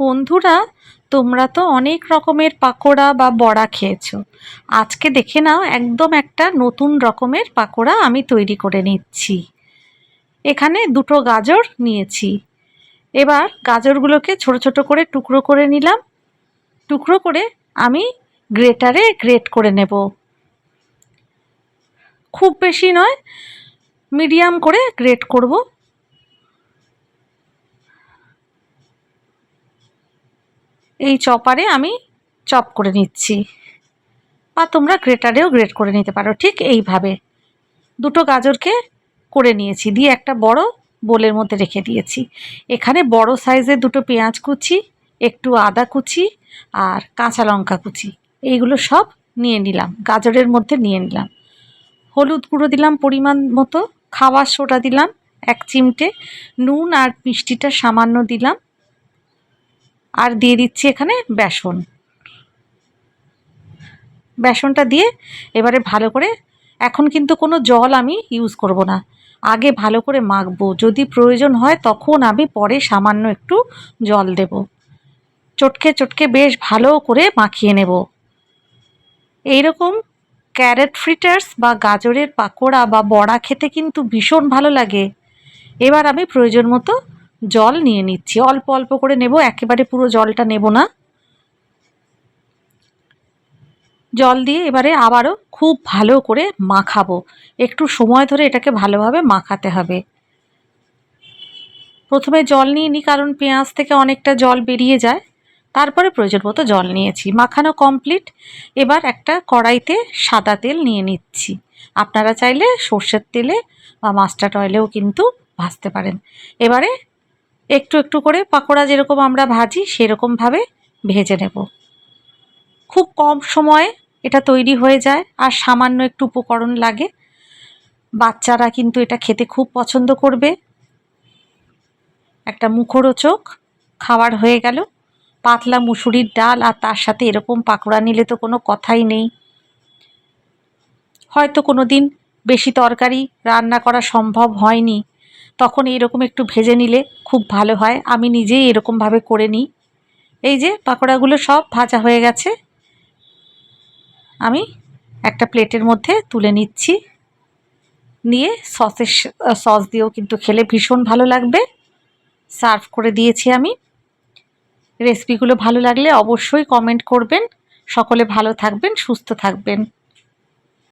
বন্ধুরা, তোমরা তো অনেক রকমের পাকোড়া বা বড়া খেয়েছো। আজকে দেখে নাও, একদম একটা নতুন রকমের পাকোড়া আমি তৈরি করে নিচ্ছি। এখানে দুটো গাজর নিয়েছি। এবার গাজরগুলোকে ছোট ছোট করে টুকরো করে নিলাম। টুকরো করে আমি গ্রেটারে গ্রেট করে নেব। খুব বেশি নয়, মিডিয়াম করে গ্রেট করব। এই চপারে আমি চপ করে নিচ্ছি। বা তোমরা গ্রেটারেও গ্রেট করে নিতে পারো, ঠিক এইভাবে। দুটো গাজরকে করে নিয়েছি, দিয়ে একটা বড় বোলের মধ্যে রেখে দিয়েছি। এখানে বড় সাইজের দুটো পেঁয়াজ কুচি, একটু আদা কুচি আর কাঁচা লঙ্কা কুচি। এইগুলো সব নিয়ে নিলাম, গাজরের মধ্যে নিয়ে নিলাম। হলুদ গুঁড়ো দিলাম পরিমাণ মতো, খাওয়ার সোডা দিলাম এক চিমটে, নুন আর মিষ্টিটা সামান্য দিলাম। আর দিয়ে দিচ্ছি এখানে বেসন। বেসনটা দিয়ে এবারে ভালো করে, এখন কিন্তু কোনো জল আমি ইউজ করব না। আগে ভালো করে মাখবো, যদি প্রয়োজন হয় তখন আমি পরে সামান্য একটু জল দেব। চটকে চটকে বেশ ভালো করে মাখিয়ে নেব। এইরকম ক্যারেট ফ্রিটার্স বা গাজরের পাকোড়া বা বড়া খেতে কিন্তু ভীষণ ভালো লাগে। এবার আমি প্রয়োজন মতো জল নিয়ে নিচ্ছি। অল্প অল্প করে নেব, একেবারে পুরো জলটা নেব না। জল দিয়ে এবারে আবারও খুব ভালো করে মাখাবো। একটু সময় ধরে এটাকে ভালোভাবে মাখাতে হবে। প্রথমে জল নিয়ে নিই, কারণ পেঁয়াজ থেকে অনেকটা জল বেরিয়ে যায়। তারপরে প্রয়োজন মতো জল নিয়েছি। মাখানো কমপ্লিট। এবার একটা কড়াইতে সাদা তেল নিয়ে নিচ্ছি। আপনারা চাইলে সর্ষের তেলে বা মাস্টার্ড অয়েলেও কিন্তু ভাজতে পারেন। এবারে একটু একটু করে পাকোড়া যেরকম আমরা ভাজি, সেরকমভাবে ভেজে নেব। খুব কম সময়ে এটা তৈরি হয়ে যায়, আর সামান্য একটু উপকরণ লাগে। বাচ্চারা কিন্তু এটা খেতে খুব পছন্দ করবে। একটা মুখরোচক খাবার হয়ে গেল। পাতলা মুসুরির ডাল আর তার সাথে এরকম পাকোড়া নিলে তো কোনো কথাই নেই। হয়তো কোনো দিন বেশি তরকারি রান্না করা সম্ভব হয়নি। তখন এরকম একটু ভেজে নিলে খুব ভালো হয়। আমি নিজেই এরকমভাবে করে নিই। এই যে পাকোড়াগুলো সব ভাজা হয়ে গেছে। আমি একটা প্লেটের মধ্যে তুলে নিচ্ছি। নিয়ে সসের সস দিয়েও কিন্তু খেলে ভীষণ ভালো লাগবে। সার্ভ করে দিয়েছি আমি। রেসিপিগুলো ভালো লাগলে অবশ্যই কমেন্ট করবেন। সকলে ভালো থাকবেন, সুস্থ থাকবেন।